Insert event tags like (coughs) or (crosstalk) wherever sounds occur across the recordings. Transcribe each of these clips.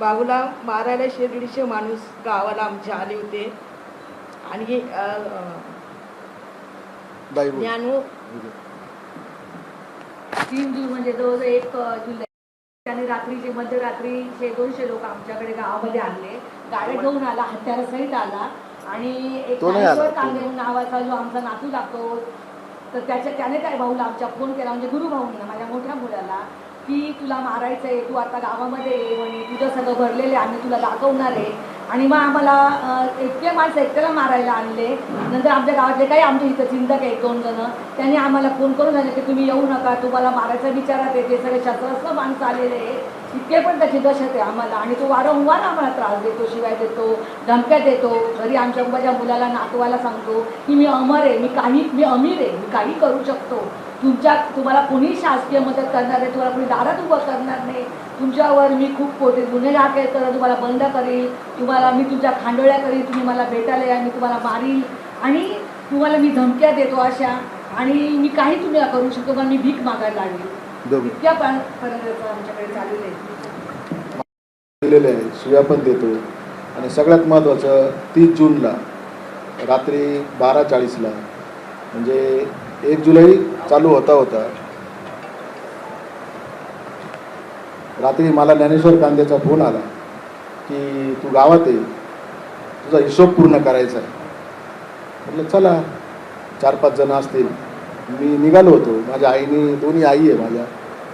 बाबूला मारायला शे दीडशे माणूस गावाला आमचे आले होते. आणि. ज्ञानू. तीन जून म्हणजे जवळजवळ एक जुलै. त्याने रात्रीचे मध्यरात्रीचे दोनशे लोक आमच्याकडे गावामध्ये आणले गाड्या घेऊन आला हत्यारासहित आला. आणि एक तो नाही आला, ज्ञानेश्वर तो कांदे नावाचा जो आमचा नातू लागतो तर त्याच्या त्याने काय भाऊला आमच्या फोन केला? म्हणजे गुरु भाऊंना माझ्या मोठ्या मुलाला. की तुला मारायचं आहे तू आता गावामध्ये ये म्हणे तुझं सगळं भरलेलं आहे आम्ही तुला दाखवणार आहे. आणि मग आम्हाला एकटे इतके माणसं एकट्याला मारायला आणले. नंतर आमच्या गावातले काही आमच्या इथं चिंतक आहे दोन जण. त्यांनी आम्हाला फोन करून झाले की तुम्ही येऊ नका तुम्हाला मारायचा विचारात येते सगळे शस्त्रास्त्र माणसं आलेले आहे इतके पण त्याची दशत आहे आम्हाला. आणि तो वारंवार आम्हाला त्रास देतो शिवाय देतो धमक्या देतो. घरी आमच्या माझ्या मुलाला नातवाला सांगतो की मी अमर आहे मी काही मी अमीर आहे मी काही करू शकतो. तुमच्या तुम्हाला कोणी शासकीय मदत करणार आहे तुम्हाला कोणी दारात उभं करणार नाही. तुमच्यावर मी खूप कोटी गुन्हे दाखल करेन तुम्हाला बंद करील तुम्हाला मी तुमच्या खांडोळ्या करील तुम्ही मला भेटायला या मी तुम्हाला मारील आणि तुम्हाला मी धमक्या देतो अशा. आणि मी काही तुम्ही करू शकतो कारण मी भीक मागायला लागली. इतक्या पण पर्यंत आमच्याकडे चाललेलं आहे. शिव्या पण देतो आणि सगळ्यात महत्त्वाचं तीस जूनला रात्री बारा चाळीसला म्हणजे एक जुलै चालू होता होता. रात्री मला ज्ञानेश्वर कांद्याचा फोन आला की तू गावात ये. तुझा हिशोब पूर्ण करायचा आहे. म्हटलं चला. चार पाच जण असतील. मी निघालो होतो. माझ्या आईने दोन्ही आई आहे माझ्या.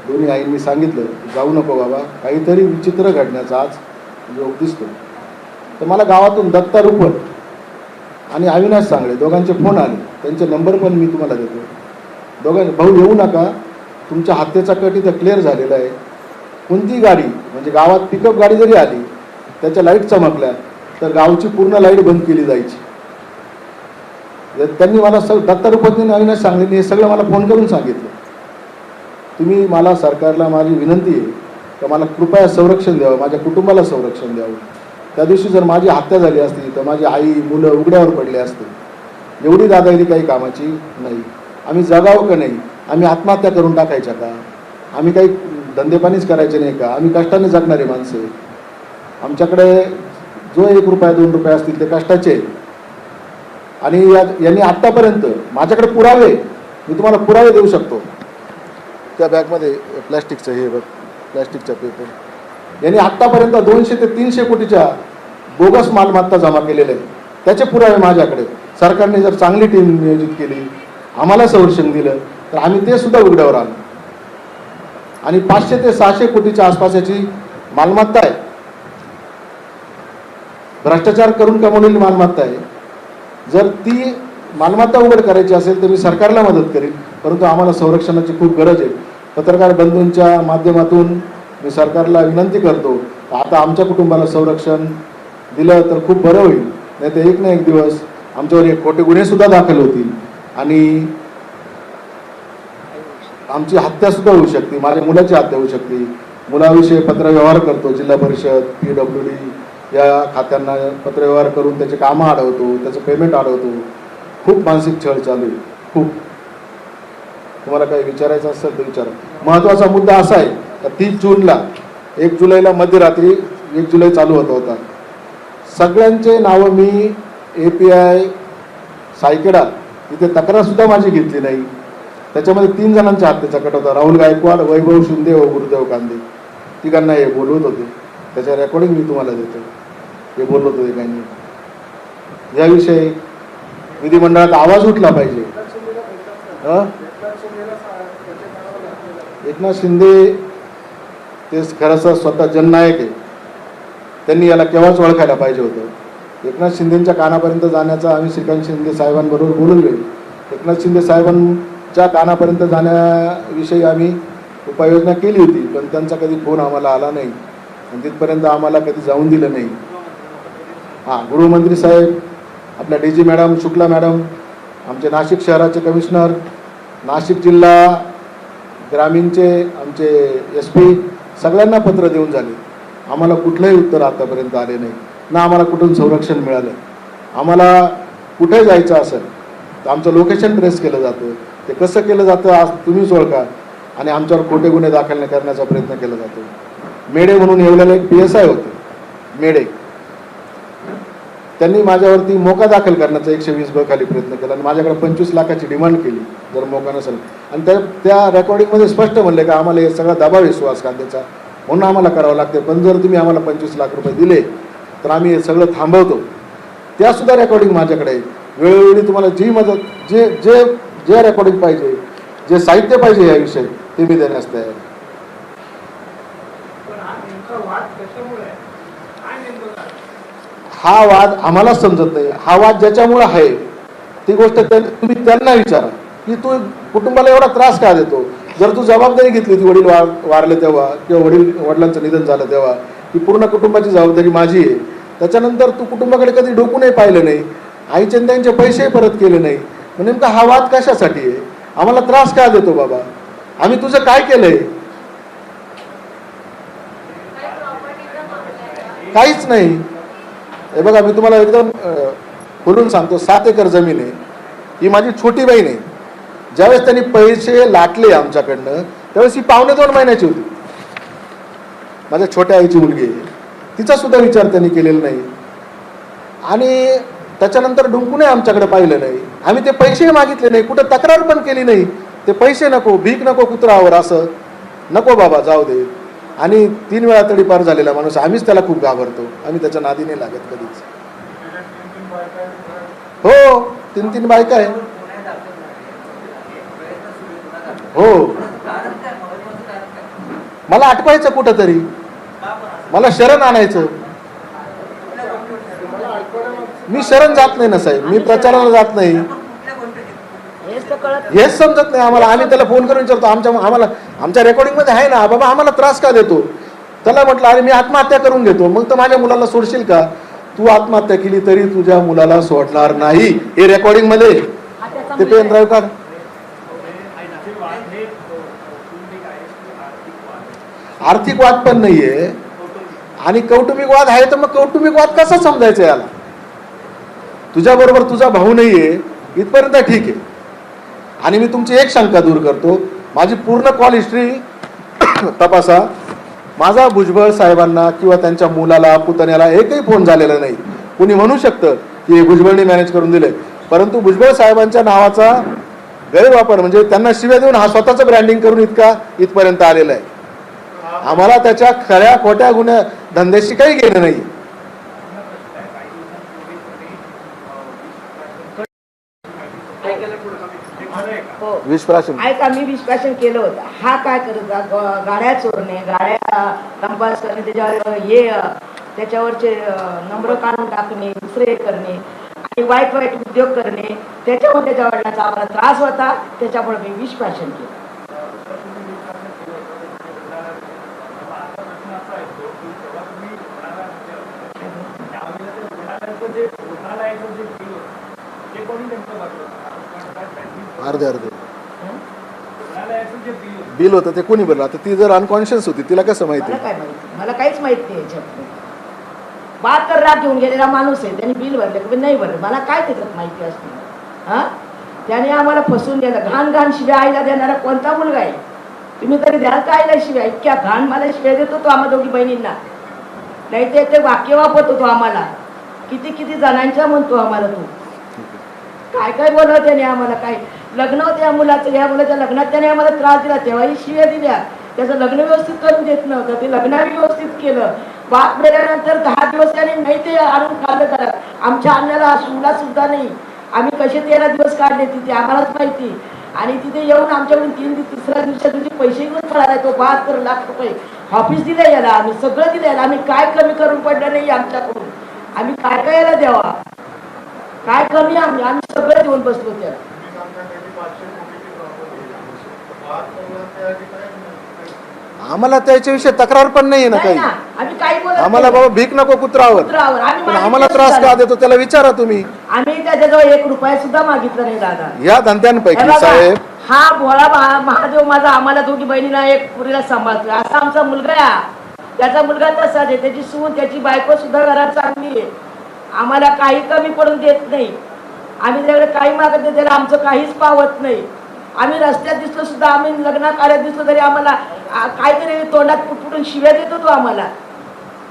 दोन्ही आईंनी सांगितलं जाऊ नको बाबा. काहीतरी विचित्र घडण्याचा आज योग दिसतो. तर मला गावातून दत्ता रुपट आणि अविनाश सांगळे दोघांचे फोन आले. त्यांचे नंबर पण मी तुम्हाला देतो. दोघां भाऊ येऊ नका. तुमच्या हत्येचा कट इथं क्लिअर झालेला आहे. कोणती गाडी? म्हणजे गावात पिकअप गाडी जरी आली त्याच्या लाइट चमकल्या तर गावची पूर्ण लाइट बंद केली जायची. जर त्यांनी मला सग दत्ता अविनाश सांगले हे सगळं मला फोन करून सांगितलं. तुम्ही मला सरकारला माझी विनंती आहे का मला कृपया संरक्षण द्यावं माझ्या कुटुंबाला संरक्षण द्यावं. त्या दिवशी जर माझी हत्या झाली असती तर माझी आई मुलं उघड्यावर पडले असते. एवढी दादागिरी काही कामाची नाही. आम्ही जगावं का नाही? आम्ही आत्महत्या करून टाकायच्या का? आम्ही काही धंदेपाणीच करायचे नाही का? आम्ही कष्टाने जगणारे माणसं आमच्याकडे जो एक रुपया दोन रुपये असतील ते कष्टाचे आणि या यांनी आत्तापर्यंत माझ्याकडे पुरावे मी तुम्हाला पुरावे देऊ शकतो. त्या बॅगमध्ये प्लॅस्टिकचं हे बघ प्लॅस्टिकचा पेपर. यांनी आत्तापर्यंत दोनशे ते तीनशे कोटीच्या बोगस मालमत्ता जमा केलेल्या आहे त्याचे पुरावे माझ्याकडे सरकारने जर चांगली टीम नियोजित केली आम्हाला संरक्षण दिलं तर आम्ही ते सुद्धा उघड्यावर आलो आणि पाचशे ते सहाशे कोटीच्या आसपास याची मालमत्ता आहे. भ्रष्टाचार करून कमवलेली मालमत्ता आहे. जर ती मालमत्ता उघड करायची असेल तर मी सरकारला मदत करेन. परंतु आम्हाला संरक्षणाची खूप गरज आहे. पत्रकार बंधूंच्या माध्यमातून मी सरकारला विनंती करतो आता आमच्या कुटुंबाला संरक्षण दिलं तर खूप बरं होईल. नाही तर एक ना एक दिवस आमच्यावर एक खोटे गुन्हेसुद्धा दाखल होतील. आणि आमची हत्यासुद्धा होऊ शकते माझ्या मुलाची हत्या होऊ शकते. मुलाविषयी पत्रव्यवहार करतो जिल्हा परिषद पी डब्ल्यू डी या खात्यांना पत्रव्यवहार करून त्याचे कामं अडवतो त्याचं पेमेंट अडवतो खूप मानसिक छळ चालू आहे खूप. तुम्हाला काही विचारायचं असेल तर विचारा. महत्त्वाचा मुद्दा असा आहे का तीस जूनला एक जुलैला मध्यरात्री एक जुलै चालू होता होता. सगळ्यांचे नावं मी ए पी आय सायकेडा इथे तक्रारसुद्धा माझी घेतली नाही. त्याच्यामध्ये तीन जणांच्या हत्येचा कट होता. राहुल गायकवाड वैभव शिंदे व गुरुदेव कांदे. तिघांना हे बोलवत होते. त्याच्या रेकॉर्डिंग मी तुम्हाला देतो. हे बोलवत होते काही याविषयी विधिमंडळात आवाज उठला पाहिजे. हं? एकनाथ शिंदे ते खरंसं स्वतः जननायक आहे. त्यांनी याला केव्हाच ओळखायला पाहिजे होतं? एकनाथ शिंदेच्या कानापर्यंत जाण्याचा आम्ही श्रीकांत शिंदे साहेबांबरोबर बोललो एकनाथ शिंदे साहेबांच्या कानापर्यंत जाण्याविषयी आम्ही उपाययोजना केली होती पण त्यांचा कधी फोन आम्हाला आला नाही. आणि तिथपर्यंत आम्हाला कधी जाऊन दिलं नाही. हां गृहमंत्री साहेब आपल्या D G madam Shukla madam आमचे नाशिक शहराचे कमिशनर नाशिक जिल्हा ग्रामीणचे आमचे एस पी सगळ्यांना पत्र देऊन झाले. आम्हाला कुठलंही उत्तर आतापर्यंत आले नाही. ना आम्हाला कुठून संरक्षण मिळालं. आम्हाला कुठे जायचं असेल? तर आमचं लोकेशन ट्रेस केलं जातं. ते कसं केलं जातं आज तुम्हीच ओळखा आणि आमच्यावर खोटे गुन्हे दाखल करण्याचा प्रयत्न केला जातो. मेडे म्हणून येवलेले एक पी एस आय होते. मेडे त्यांनी माझ्यावरती मोका दाखल करण्याचा एकशे वीस ब खाली प्रयत्न केला आणि माझ्याकडे पंचवीस लाखाची डिमांड केली जर मोका नसेल. आणि त्या त्या रेकॉर्डिंगमध्ये स्पष्ट म्हणले का आम्हाला हे सगळा दबाव आहे सुहास कांद्याचा म्हणून आम्हाला करावं लागते. पण जर तुम्ही आम्हाला पंचवीस लाख रुपये दिले तर आम्ही हे सगळं थांबवतो. त्यासुद्धा रेकॉर्डिंग माझ्याकडे आहे. वेळोवेळी तुम्हाला जी मदत जे जे जे रेकॉर्डिंग पाहिजे जे साहित्य पाहिजे याविषयी ते मी देण्यास तयार आहे. पण हा नेमका वाद कशामुळे आहे काय नेमकं कारण? हा वाद आम्हाला समजत नाही. हा वाद ज्याच्यामुळं आहे ती गोष्ट तुम्ही त्यांना विचारा की तू कुटुंबाला एवढा त्रास का देतो? जर तू जबाबदारी घेतली होती वडील वार वारले तेव्हा किंवा वडील वडिलांचं निधन झालं तेव्हा ही पूर्ण कुटुंबाची जबाबदारी माझी आहे. त्याच्यानंतर तू कुटुंबाकडे कधी डोकूनही पाहिलं नाही आईचे त्यांचे पैसेही परत केले नाही. मग नेमका हा वाद कशासाठी आहे? आम्हाला त्रास का देतो बाबा? आम्ही तुझं काय केलंय? काहीच नाही. हे बघा मी तुम्हाला एकदम खोलून सांगतो सात एकर जमीन आहे. ही माझी छोटी बहीण आहे. ज्यावेळेस त्यांनी पैसे लाटले आमच्याकडनं त्यावेळेस ही पावणे दोन महिन्याची होती. माझ्या छोट्या आईची मुलगी आहे. तिचा सुद्धा विचार त्यांनी केलेला नाही. आणि त्याच्यानंतर डुंकूनही आमच्याकडे पाहिलं नाही. आम्ही ते पैसेही मागितले नाही. कुठं तक्रार पण केली नाही. ते पैसे नको भीक नको कुत्रावर असं. नको बाबा जाऊ दे. आणि तीन वेळा तरी पार झालेला माणूस आम्हीच त्याला खूप घाबरतो. आम्ही त्याच्या नादी नाही लागत कधीच. हो तीन तीन बायका आहे. हो. मला आठवायचं कुठं तरी मला शरण आणायचं. मी शरण जात नाही ना साहेब. मी प्रचाराला जात नाही. हेच तर कळत हेच समजत नाही आम्हाला. आम्ही त्याला फोन करून विचारतो आमच्या आम्हाला आमच्या रेकॉर्डिंगमध्ये आहे ना बाबा आम्हाला त्रास का देतो? त्याला म्हटलं अरे मी आत्महत्या करून घेतो. मग तर माझ्या मुलाला सोडशील का? तू आत्महत्या केली तरी तुझ्या मुलाला सोडणार नाही. हे रेकॉर्डिंगमध्ये? त्याचा ते पेन ड्राईव्ह काढ? आर्थिक वाद पण नाहीये. आणि कौटुंबिक वाद आहे तर मग कौटुंबिक वाद कसा समजायचा याला? तुझ्या बरोबर तुझा भाऊ नाहीये. इथपर्यंत ठीक आहे. आणि मी तुमची एक शंका दूर करतो. माझी पूर्ण कॉल हिस्ट्री (coughs) तपासा. माझा भुजबळ साहेबांना किंवा त्यांच्या मुलाला पुतण्याला एकही फोन झालेला नाही. कुणी म्हणू शकतं की हे भुजबळने मॅनेज करून दिले परंतु भुजबळ साहेबांच्या नावाचा गैरवापर म्हणजे त्यांना शिव्या देऊन हा स्वतःचं ब्रँडिंग करून इतका इथपर्यंत आलेला आहे. आम्हाला त्याच्या खऱ्या खोट्या गुन्ह्या धंद्याशी काही घेणं नाही काही दिवसांपूर्वी तुम्ही, अं, काय केलं पुढं कमी? हे विश्वासन. ऐका मी विश्वासन केलं होतं. हा काय करत गाड्या चोरणे गाड्या कंपास करणे त्याच्यावर हे त्याच्यावरचे नंबर काढून टाकणे दुसरे हे करणे आणि वाईट वाईट उद्योग करणे त्याच्यामुळे त्याच्या वडिलांचा आम्हाला त्रास होता त्याच्यामुळे मी विश्वासन केलं. अर्धे अर्धे. बिल होतं ते कोणी भरलं? आता ती जर अनकॉन्शियस होती तिला कसं माहिती? मला काय माहिती? मला काहीच माहीत नाही याच्यात बहात्तर लाख घेऊन गेलेला माणूस आहे त्यांनी बिल भरलं की नाही भरलं? मला काय त्याच्यात माहिती असते हा? त्याने आम्हाला फसवून दिलं. घाण घाण शिव्या आईला देणारा कोणता मुलगा आहे? तुम्ही तरी द्याल का आईला शिव्या? इतक्या घाण मला शिव्या देतो तो आम्हा दोघी बहिणींना. नाही ते ते वाक्य वापरतो तो आम्हाला. किती किती जणांच्या म्हणतो आम्हाला तू. काय काय बोलव त्याने आम्हाला? काय? लग्न होतं या मुलाचं या मुलाच्या लग्नात त्याने आम्हाला त्रास दिला. तेव्हाही शिव्या दिल्या. त्याचं लग्न व्यवस्थित करून देत नव्हतं. ते लग्न व्यवस्थित केलं. बाप मिळाल्यानंतर दहा दिवस त्याने नाही ते आणून खाल्लं त्याला. आमच्या अन्नाला सुला सुद्धा नाही. आम्ही कसे तेरा दिवस काढले तिथे? आम्हालाच माहिती. आणि तिथे येऊन आमच्याकडून तीन दिवस तिसऱ्या दिवसात तुझे पैसे घेऊन पळाला तो बहात्तर लाख रुपये. ऑफिस दिलं याला. आम्ही सगळं दिलं याला. आम्ही काय कमी करून पडलं नाही आमच्याकडून? आम्ही काय काय याला द्यावा? काय कमी आम्ही? आम्ही सगळं देऊन बसलो त्याला. आम्हाला त्याच्याविषयी तक्रार पण नाही ना काही. आम्ही काही बोलत आम्हाला नाही. बाबा भीक नको कुत्रावर कुत्रावर. आम्ही पण आम्हाला मागितलं त्रास का. देतो त्याला विचारा तुम्ही. आम्ही त्याच्याजवळ एक रुपया सुद्धा मागितला नाही दादा. या हे धंद्यांपैकी बघा, साहेब. हा भोळा महा- महादेव माझा आम्हाला दोघी बहिणीला एक पुरीला सांभाळतोय. असा आमचा मुलगा आहे हा. त्याचा मुलगा तसाच आहे. त्याची सून त्याची बायको सुद्धा घरात चांगली आहे. आम्हाला काही कमी पडून देत नाही. आम्ही त्याकडे काही मागत नाही. त्याला आमचं काहीच पावत नाही. आम्ही रस्त्यात दिसलो सुद्धा आम्ही लग्न कार्यात दिसलो तरी आम्हाला काहीतरी तोंडात पुटपुटून शिव्या देतो तो आम्हाला.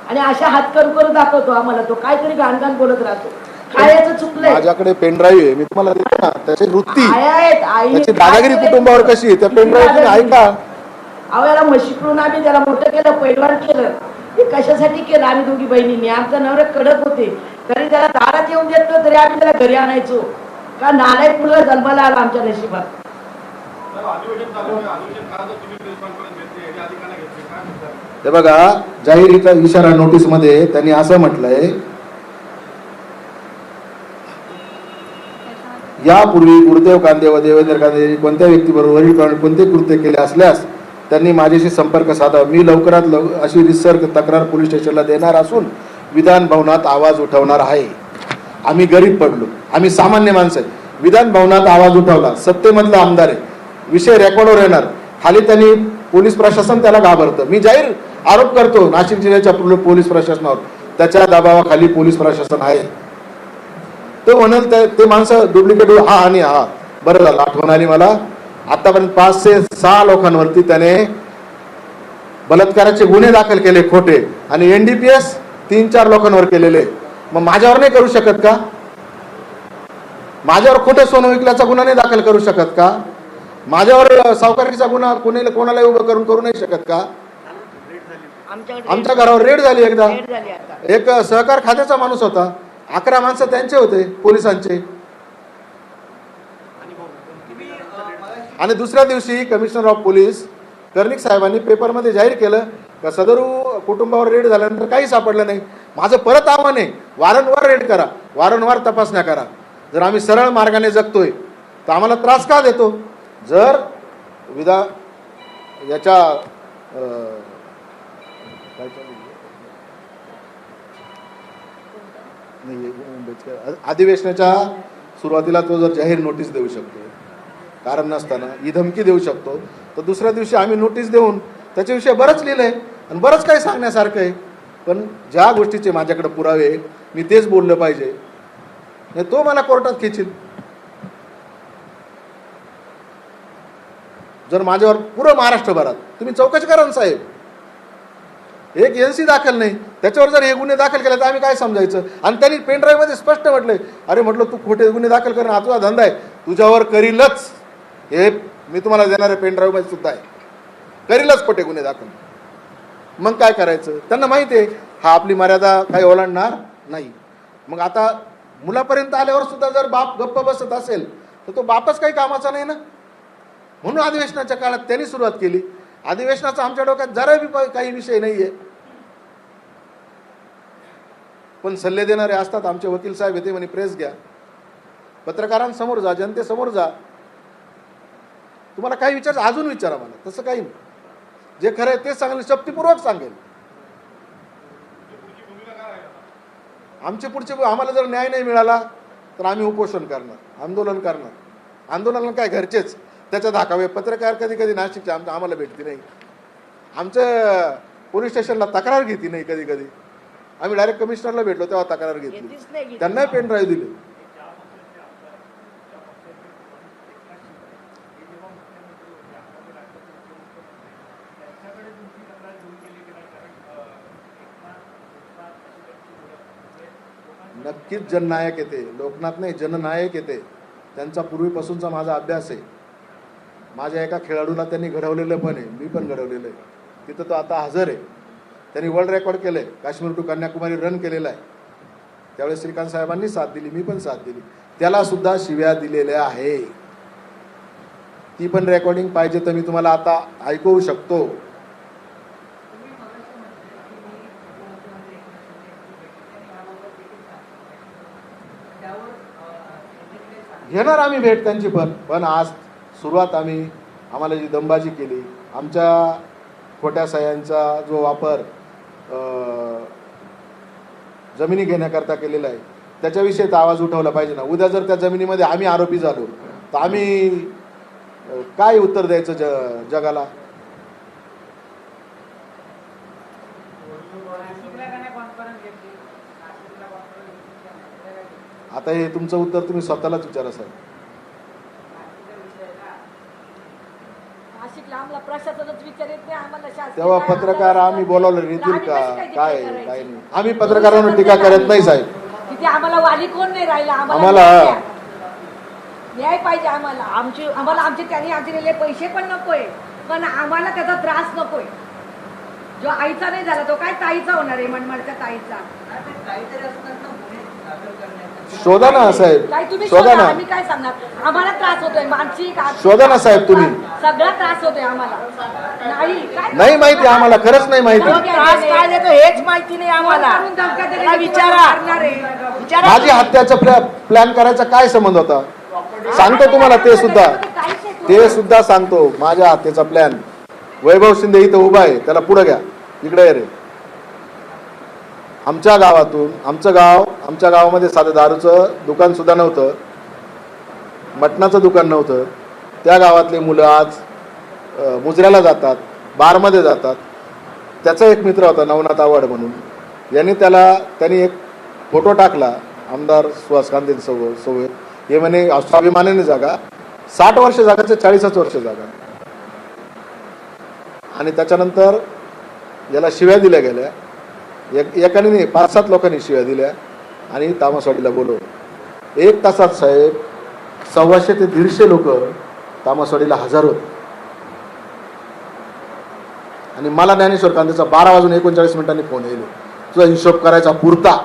आणि अशा हात करू करू दाखवतो आम्हाला तो काहीतरी घाणघाण बोलत राहतो. खायचं चुकलंय. माझ्याकडे पेनड्राईव्ह आहे. मी तुम्हाला देतो ना त्याची वृत्ती. त्याची दादागिरी कुटुंबावर कशी आहे? त्या पेनड्राईव्ह ऐका. अहो याला म्हशीकडून आम्ही त्याला मोठं केलं पैलवान केलं. हे कशासाठी केलं? आम्ही दोघी बहिणींनी आमचा नवरा कडक होते. तरी त्याला दारात येऊन देत तरी आम्ही त्याला घरी आणायचो. का नालायक मुलगा जन्माला आला आमच्या नशिबात. हे बघा जाहीर इशारा नोटीसमध्ये त्यांनी असं म्हटलंय यापूर्वी गुरुदेव कांदे व देवेंद्र कांदे कोणत्या व्यक्तीबरोबर वरील कोणते कृत्य केले असल्यास त्यांनी माझ्याशी संपर्क साधावा मी लवकरात लव अशी रिसर तक्रार पोलीस स्टेशनला देणार असून विधान भवनात आवाज उठवणार आहे. आम्ही गरीब पडलो. आम्ही सामान्य माणसं आहे. विधान भवनात आवाज उठवला. सत्तेमधला आमदार आहे. विषय रेकॉर्डवर येणार. खाली त्यांनी पोलीस प्रशासन त्याला घाबरतं. मी जाहीर आरोप करतो नाशिक जिल्ह्याच्या पोलीस प्रशासनावर. त्याच्या दबावाखाली पोलीस प्रशासन आहे. तो म्हणाल ते ते माणसं डुप्लिकेट हा आणि हा बरं झालं आठवण आली मला. आतापर्यंत पाच ते सहा लोकांवरती त्याने बलात्काराचे गुन्हे दाखल केले खोटे. आणि एनडीपीएस तीन चार लोकांवर केलेले. मग माझ्यावर नाही करू शकत का? माझ्यावर खोटे सोनं विकल्याचा गुन्हा नाही दाखल करू शकत का? माझ्यावर सावकारीचा गुन्हा कोणी कोणालाही उभं करून करू नाही शकत का? आमच्या घरावर रेड झाली एकदा. एक सहकार खात्याचा माणूस होता. अकरा माणसं त्यांचे होते पोलिसांचे. आणि दुसऱ्या दिवशी कमिशनर ऑफ पोलीस कर्णिक साहेबांनी पेपरमध्ये जाहीर केलं का सदरू कुटुंबावर रेड झाल्यानंतर काही सापडलं नाही. माझं परत आव्हान आहे वारंवार रेड करा वारंवार तपासण्या करा. जर आम्ही सरळ मार्गाने जगतोय तर आम्हाला त्रास का देतो? जर विधा याच्या नाही अधिवेशनाच्या सुरुवातीला तो जर जाहीर नोटीस देऊ शकतो कारण नसताना ही धमकी देऊ शकतो तर दुसऱ्या दिवशी आम्ही नोटीस देऊन त्याच्याविषयी बरंच लिहिलंय आणि बरंच काही सांगण्यासारखं आहे. पण ज्या गोष्टीचे माझ्याकडे पुरावे मी तेच बोललं पाहिजे. नाही तो मला कोर्टात खेचील. जर माझ्यावर पुरं महाराष्ट्रभरात तुम्ही चौकशी करा ना साहेब. एक एनसी दाखल नाही त्याच्यावर जर हे गुन्हे दाखल केले तर आम्ही काय समजायचं? आणि त्यांनी पेनड्राईव्हमध्ये स्पष्ट म्हटलंय अरे म्हटलं तू खोटे गुन्हे दाखल करणं हा तुझा धंदा आहे. तुझ्यावर करीलच. हे मी तुम्हाला देणारे पेनड्राईव्हमध्ये सुद्धा आहे. करीलच खोटे गुन्हे दाखल. मग काय करायचं? त्यांना माहिती आहे हा आपली मर्यादा काही ओलांडणार नाही. मग आता मुलापर्यंत आल्यावर सुद्धा जर बाप गप्प बसत असेल तर तो बापच काही कामाचा नाही ना? म्हणून अधिवेशनाच्या काळात त्यांनी सुरुवात केली. अधिवेशनाचा आमच्या डोक्यात जरा बी प- काही विषय नाही आहे पण सल्ले देणारे असतात आमचे वकील साहेब येते म्हणे प्रेस घ्या. पत्रकारांसमोर जा जनतेसमोर जा. तुम्हाला काही विचार अजून विचारा मला. तसं काही नाही. जे खरं आहे तेच सांगेल शक्तीपूर्वक सांगेल. आमचे पुढचे आम्हाला जर न्याय नाही मिळाला तर आम्ही उपोषण करणार आंदोलन करणार. आंदोलन काय घरचेच. त्याच्या धाकावे पत्रकार कधी कधी नाशिकचे आम आम्हाला भेटती नाही. आमच्या पोलीस स्टेशनला तक्रार घेतली नाही कधी कधी. आम्ही डायरेक्ट कमिशनरला भेटलो तेव्हा तक्रार घेतली. त्यांना पेन ड्राईव्ह दिले. नक्कीच जननायक येते. लोकनाथ नाही जननायक येते. त्यांचा पूर्वीपासूनचा माझा अभ्यास आहे. माझ्या एका खेळाडूला त्यांनी घडवलेलं पण आहे. मी पण घडवलेलं आहे. तिथं तो आता हजर आहे. त्यांनी वर्ल्ड रेकॉर्ड केलं आहे काश्मीर टू कन्याकुमारी रन केलेला आहे. त्यावेळेस श्रीकांत साहेबांनी साथ दिली मी पण साथ दिली. त्याला सुद्धा शिव्या दिलेल्या आहे. ती पण रेकॉर्डिंग पाहिजे तर मी तुम्हाला आता ऐकवू शकतो. घेणार आम्ही भेट त्यांची पण. पण आज सुरुवात आम्ही आम्हाला जी दंबाजी केली आमच्या खोट्या सह्यांचा जो वापर जमिनी घेण्याकरता केलेला आहे त्याच्याविषयी तर आवाज उठवला पाहिजे ना. उद्या जर त्या जमिनीमध्ये आम्ही आरोपी झालो तर आम्ही काय उत्तर द्यायचं ज जगाला? आता हे तुमचं उत्तर तुम्ही स्वतःलाच विचारा साहेब. नाशिकला आम्हाला प्रशासनच विचार येत नाही आम्हाला शासन तेव्हा काय पत्रकार आम्ही बोलावलं येतील आम्ही का? कशी काय टीका काय करायची? काय नाही. आम्ही पत्रकारांवर टीका करत नाही साहेब. तिथे आम्हाला वाली कोण नाही राहिला? आम्हाला- न्याय द्या. न्याय पाहिजे आम्हाला. आमची आम्हाला आमचे त्यांनी आमचे दिलेले पैसे पण नकोय. पण आम्हाला त्याचा त्रास नकोय. जो आईचा नाही झाला तो काय ताईचा होणार आहे मनमाडच्या ताईचा? शोधा ना साहेब. काय तुम्ही शोधा ना. आम्ही काय सांगणार? आम्हाला त्रास होतोय. मानसिक आर्थिक, शोधा ना साहेब तुम्ही. सगळा त्रास होतोय आम्हाला. नाही काय नाही माहिती आम्हाला खरंच नाही माहिती. त्रास काय देतो हेच माहिती नाही आम्हाला. करून धमक्या विचारा तुम्हाला मारणार आहे. विचारा. माझी हत्याचा प्लॅन करायचा काय संबंध होता? सांगतो तुम्हाला ते सुद्धा. ते सुद्धा सांगतो माझ्या हत्येचा प्लॅन. वैभव शिंदे इथं उभा आहे त्याला पुढे घ्या. इकडे ये रे. आमच्या गावातून आमचं गाव आमच्या गावामध्ये साधं दारूचं दुकानसुद्धा नव्हतं. मटणाचं दुकान नव्हतं. त्या गावातले मुलं आज मुजऱ्याला जातात बारमध्ये जातात. त्याचा एक मित्र होता नवनाथ आव्हाड म्हणून. यांनी त्याला त्यांनी एक फोटो टाकला आमदार सुहास कांदे सव सोबत हे म्हणे स्वाभिमानाने जागा. साठ वर्ष जागाचं चाळीसच वर्ष जागा. आणि त्याच्यानंतर याला शिव्या दिल्या गेल्या. एक एकाने नाही पाच सात लोकांनी शिव्या दिल्या आणि तामसवाडीला बोलवलं. एक तासात साहेब सव्वाशे ते दीडशे लोक तामसवाडीला हजर होते. आणि मला ज्ञानेश्वर कांदेचा बारा वाजून एकोणचाळीस मिनिटांनी फोन येईल तुझा हिशोब करायचा पुरता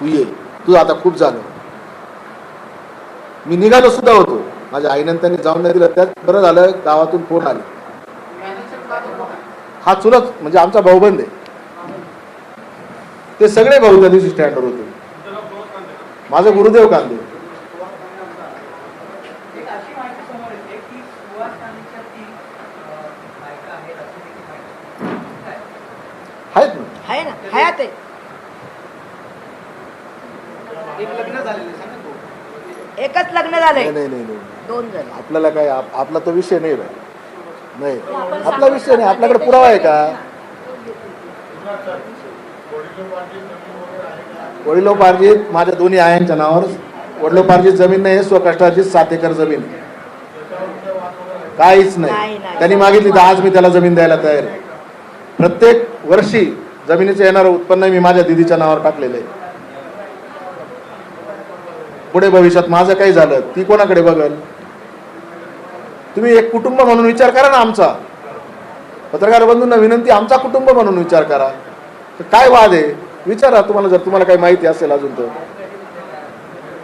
तू ये. तुझं आता खूप झालं. मी निघालो सुद्धा होतो. माझ्या आईनं त्यांनी जाऊन नाही दिलं. त्यात बरं झालं गावातून फोन आले. हा चुलत म्हणजे आमचा भाऊबंद आहे. ते सगळे भाऊ त्या दिवशी स्टँडवर होते. माझं गुरुदेव कांदे. आहेत ना? एकच लग्न झालंय. नाही नाही नाही. दोन जण आपल्याला काय आप- आपला तो विषय नाही. नाही. आपला विषय नाही. आपल्याकडे पुरावा आहे का? वडिलोपार्जित माझ्या दोन्ही आयांच्या नावावर. वडिलोपार्जित जमीन नाही स्वकष्टार्जित सात एकर जमीन. काहीच नाही. त्यांनी मागितली तर आज मी त्याला जमीन द्यायला तयार आहे. प्रत्येक वर्षी जमिनीचं येणारं उत्पन्न मी माझ्या दिदीच्या नावावर टाकलेलं आहे. पुढे भविष्यात माझं काही झालं ती कोणाकडे बघल? तुम्ही एक कुटुंब म्हणून विचार करा ना आमचा. पत्रकार बंधूंना विनंती आमचा कुटुंब म्हणून विचार करा. तर काय वाद आहे? विचारा तुम्हाला जर तुम्हाला काही माहिती असेल अजून तर.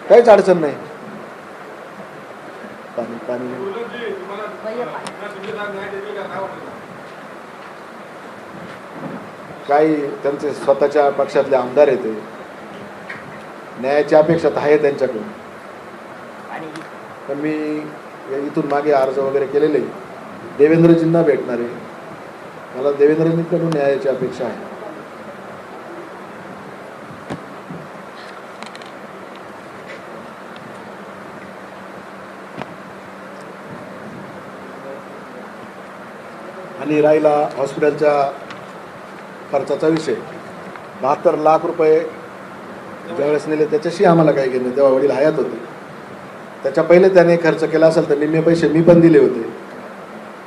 काहीच अडचण नाही. पाणी पाणी. काही त्यांचे स्वतःच्या पक्षातले आमदार येते न्यायाची अपेक्षा तर आहे त्यांच्याकडून. पण मी इथून मागे अर्ज वगैरे केलेले. देवेंद्रजींना भेटणार. आहे मला देवेंद्रजींकडून न्यायाची अपेक्षा आहे. आणि राहिला हॉस्पिटलच्या खर्चाचा विषय. बहात्तर लाख रुपये ज्यावेळेस नेले त्याच्याशी आम्हाला काही घेणे तेव्हा वडील हयात होते. त्याच्या पहिले त्याने खर्च केला असेल तर निम्मे पैसे मी पण दिले होते.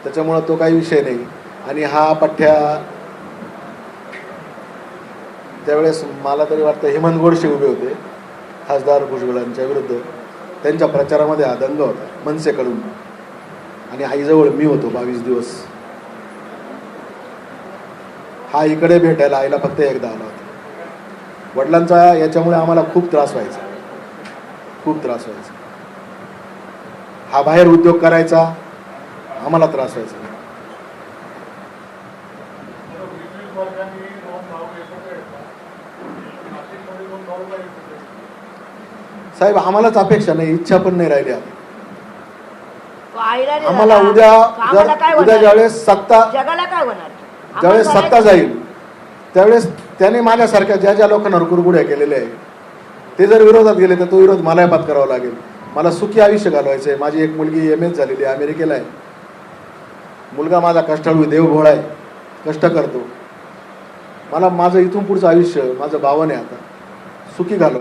त्याच्यामुळं तो काही विषय नाही. आणि हा पठ्ठ्या त्यावेळेस मला तरी वाटतं हेमंत गोडशे उभे होते खासदार भुजबळांच्या विरुद्ध त्यांच्या प्रचारामध्ये हा दंग होता मनसेकडून. आणि आईजवळ मी होतो बावीस दिवस. हा इकडे भेटायला आईला फक्त एकदा आला होता. वडिलांचा याच्यामुळे आम्हाला खूप त्रास व्हायचा. खूप त्रास व्हायचा. हा बाहेर उद्योग करायचा आम्हाला त्रास व्हायचा. साहेब आम्हालाच अपेक्षा नाही इच्छा पण नाही राहिली आता. आम्हाला. उद्या उद्या? ज्यावेळेस सत्ता जगाला काय होणार? ज्यावेळेस सत्ता. जाईल त्यावेळेस त्याने माझ्यासारख्या ज्या ज्या लोकांना कुरबुड्या केलेल्या आहे ते जर विरोधात गेले तर तो विरोध मला पात करावा लागेल. मला सुखी आयुष्य घालवायचं आहे माझी एक मुलगी एम एस झालेली आहे अमेरिकेला आहे. मुलगा माझा कष्टाळू देवभोळा आहे कष्ट करतो. मला माझं इथून पुढचं आयुष्य माझं भावन आहे आता. सुखी घालवायचं.